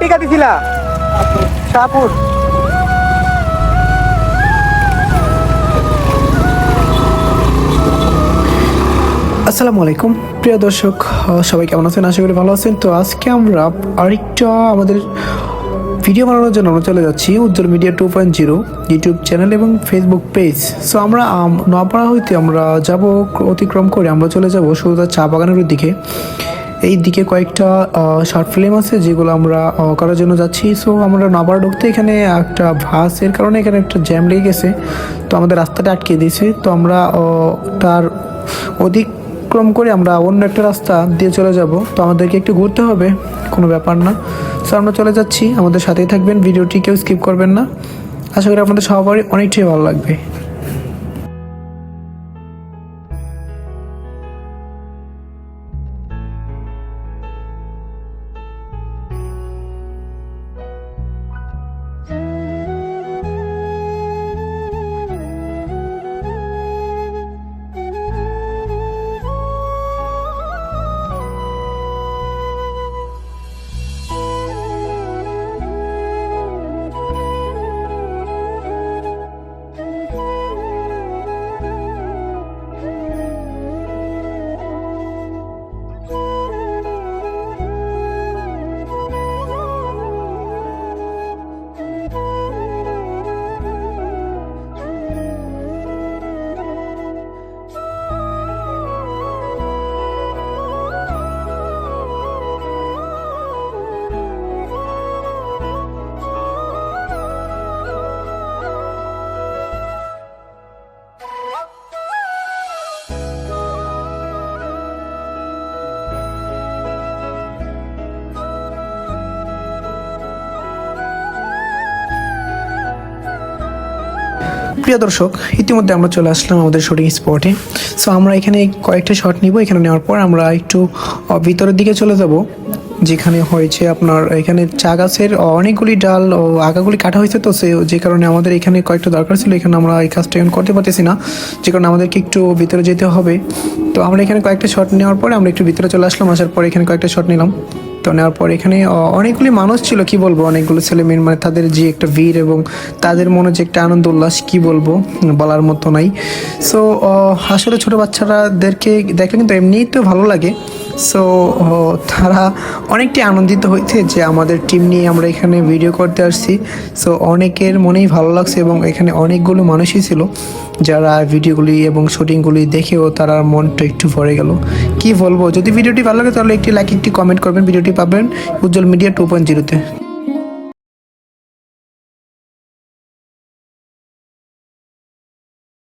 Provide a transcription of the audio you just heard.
টিকা দিছিলা? শাহপুর। আসসালামু আলাইকুম। প্রিয় দর্শক সবাই কেমন আছেন? আশা করি ভালো আছেন। তো আজকে আমরা আরেকটা আমাদের ভিডিও বানানোর জন্য আমরা চলে যাচ্ছি Ujjwal media two point zero YouTube channel এবং ফেসবুক পেজ সো আমরা আম, হইতে আমরা যাব অতিক্রম করে আমরা চলে যাব সোজা চা বাগানের দিকে। এই দিকে কয়েকটা শর্ট ফিল্ম আছে যেগুলো আমরা করার জন্য যাচ্ছি। সো আমরা নাবার ঢুকতে এখানে একটা ভাসের কারণে এখানে একটা জ্যাম লেগে গেছে। তো আমাদের রাস্তাটা আটকে দিয়েছে। তো আমরা তার অতিক্রম করে আমরা অন্য একটা রাস্তা দিয়ে চলে যাব। তো আমাদেরকে একটু ঘুরতে হবে, কোনো ব্যাপার না। সো আমরা চলে যাচ্ছি। আমাদের সাথেই থাকবেন। ভিডিওটি কেউ স্কিপ করবেন না। আশা করি আপনাদের সবারই অনেকটাই ভালো লাগবে। প্রিয় দর্শক, ইতিমধ্যে আমরা চলে আসলাম আমাদের শুটিং স্পটে সো আমরা এখানে কয়েকটা শট নিব, এখানে নেওয়ার পর আমরা একটু ভিতরের দিকে চলে যাব, যেখানে হয়েছে আপনার, এখানে চা গাছের অনেকগুলি ডাল ও আগাগুলি কাটা হয়েছে তো, সে, যে কারণে আমাদের এখানে কয়েকটা দরকার ছিল, এখানে আমরা এই কাজটা এখন করতে পারতেছি না। যে কারণে আমাদেরকে একটু ভিতরে যেতে হবে। তো, আমরা এখানে কয়েকটা শট নেওয়ার পরে আমরা একটু ভিতরে চলে আসলাম, আসার পর এখানে কয়েকটা শট নিলাম। তো নেওয়ার পর এখানে অনেকগুলি মানুষ ছিল, কি বলব? অনেকগুলো ছেলে মেয়ের মানে তাদের যে একটা ভিড় এবং তাদের মনে যে একটা আনন্দ, উল্লাস, কি বলব? বলার মতো নাই। সো আসলে ছোট বাচ্চারাদেরকে দেখলে কিন্তু এমনিই তো ভালো লাগে। সো তারা অনেকটাই আনন্দিত হয়েছে যে আমাদের টিম নিয়ে আমরা এখানে ভিডিও করতে আসছি। সো অনেকের মনেই ভালো লাগছে এবং এখানে অনেকগুলো মানুষই ছিল যারা ভিডিওগুলি এবং শুটিংগুলি দেখেও তারা মনটা একটু ভরে গেল। কি বলব? যদি ভিডিওটি ভালো লাগে তাহলে একটি লাইক একটি কমেন্ট করবেন। ভিডিওটি পাবেন উজ্জ্বল মিডিয়া টু পয়েন্ট জিরোতে